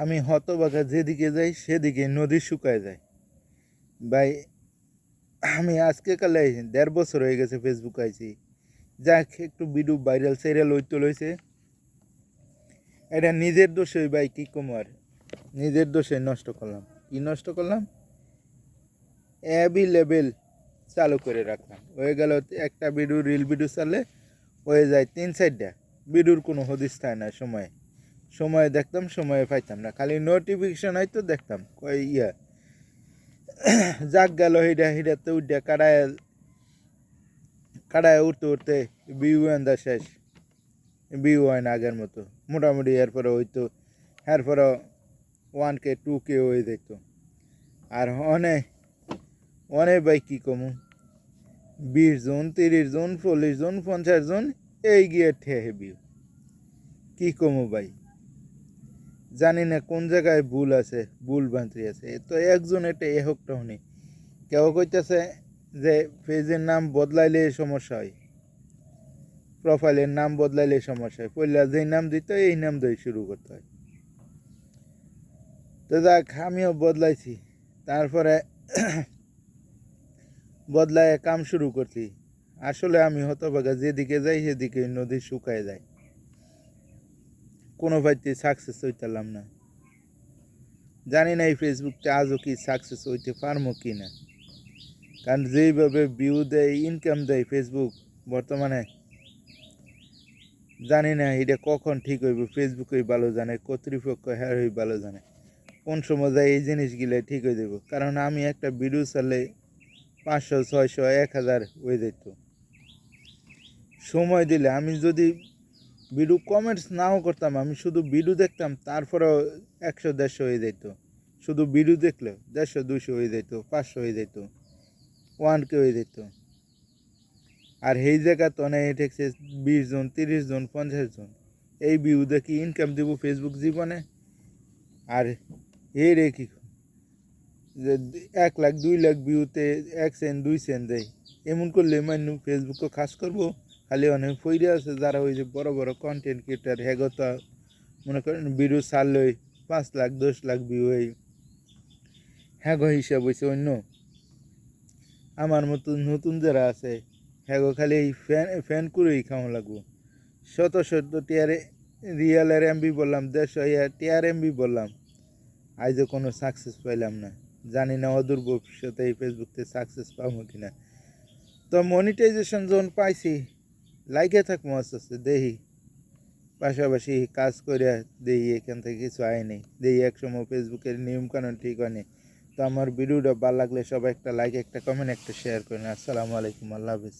আমি হতবাগা যেদিকে যাই, সেদিকে নদী শুকায় যায়। ভাই, আমি আজকে কালে দেড় বছর হয়ে গেছে ফেসবুক আইছি। যাক, একটু ভিডিও ভাইরাল সাইরাল ওই লইছে। এটা নিজের দোষে ভাই, কি কমার নিজের দোষে নষ্ট করলাম। কি নষ্ট করলাম? অ্যাভেলেবেল চালু করে রাখলাম। হয়ে গেল একটা ভিডিও রিল ভিডিও চালে হয়ে যায় তিন চারটা। ভিডিওর কোনো হদিস থাকে না সময়ে। সময় দেখতাম, সময়ে পাইতাম না। খালি নোটিফিকেশন হয়তো দেখতাম কই ইয়া। যাক গেল, হিডা, হিডাতে উঠে কাড়ায় কাড়ায় উঠতে উঠতে বিউ আন্দা শেষ। বিউ হয় না আগের মতো। মোটামুটি এরপরে হইতো, এরপরে ওয়ান কে টু কে হয়ে যেত। আর অনেক অনেক ভাই কী কমু? বিশ জন, তিরিশ জন, চল্লিশ জন, পঞ্চাশ জন, এই গিয়ে ঠেহে বিউ কী কমু ভাই? জানি না কোন জায়গায় ভুল আছে, ভুল ভ্রান্তি আছে। তো একজন এটা এ হোকটা হনি। কেউ কইতেছে যে পেজের নাম বদলাইলে সমস্যা হয়। প্রোফাইলের নাম বদলাইলে সমস্যা হয়। পয়লা যেই নাম দিত এই নাম দিয়ে শুরু করতে হয়। তো যাক, আমিও বদলাইছি। তারপরে বদলায় কাম শুরু করছি। আসলে আমি হতভাগা যেদিকে যাই, সেদিকে নদী শুকায় যায়। কোনো ভাইতে সাকসেস হইতালাম না। জানি না এই ফেসবুকটা আজও কি সাকসেস হইতে পারব কি না কারণ যেইভাবে ভিউ দেয় ইনকাম দেয় ফেসবুক বর্তমানে, জানি না এটা কখন ঠিক হইব ফেসবুকই ভালো জানে, কর্তৃপক্ষ হ্যাঁ হই ভালো জানে। কোন সময় যায় এই জিনিসগুলো ঠিক হয়ে দেবো কারণ আমি একটা ভিডিও চালে পাঁচশো, ছয়শো, এক হাজার হয়ে যেত সময় দিলে আমি যদি ভিডিও কমেন্টস নাও করতাম, আমি শুধু ভিডিও দেখতাম, তারপরেও একশো, দেড়শো হয়ে যেত শুধু ভিডিও দেখলে দেড়শো দুশো হয়ে যেত পাঁচশো হয়ে যেত ওয়ান কে হয়ে যেত আর এই জায়গা তো অনেক ঠেকছে বিশ জন, তিরিশ জন, পঞ্চাশ জন। এই ভিউ দেখি ইনকাম দিব ফেসবুক জীবনে। আর এই রে কি যে এক লাখ, দুই লাখ ভিউতে এক সেন্ট দুই সেন্ট দেয়। এমন করলে মানে ফেসবুকে কাজ করব। খালি অনেক ফইরে আছে যারা ওই যে বড় বড় কন্টেন্ট ক্রিয়েটার হেগতা, মনে করেন ভিডিও ছাড়লই পাঁচ লাখ, দশ লাখ ভিউ এই হ্যাগো হিসাব হয়েছে অন্য। আমার মতো নতুন যারা আছে হ্যাগো খালি এই ফ্যান ফ্যান করেই খাওয়া লাগবো। শত শত টিয়ারে রিয়েলের এমবি বললাম, দেড়শো টিয়ার এমবি বললাম। আজও কোনো সাকসেস পাইলাম না। জানি না অদূর ভবিষ্যতে এই ফেসবুকতে সাকসেস পাবো কিনা। তো মনিটাইজেশন যখন পাইছি। লাইকে থাক আস্তে দেহি। পাশাপাশি কাজ করে দেই এখান থেকে কিছু আয় নেই। দেখি একসময় ফেসবুকের নিয়মকানুন ঠিক হয়নি তো আমার ভিডিওটা ভালো লাগলে সবাই একটা লাইক একটা কমেন্ট একটা শেয়ার করেন আসসালামু আলাইকুম, আল্লাহ হাফিজ।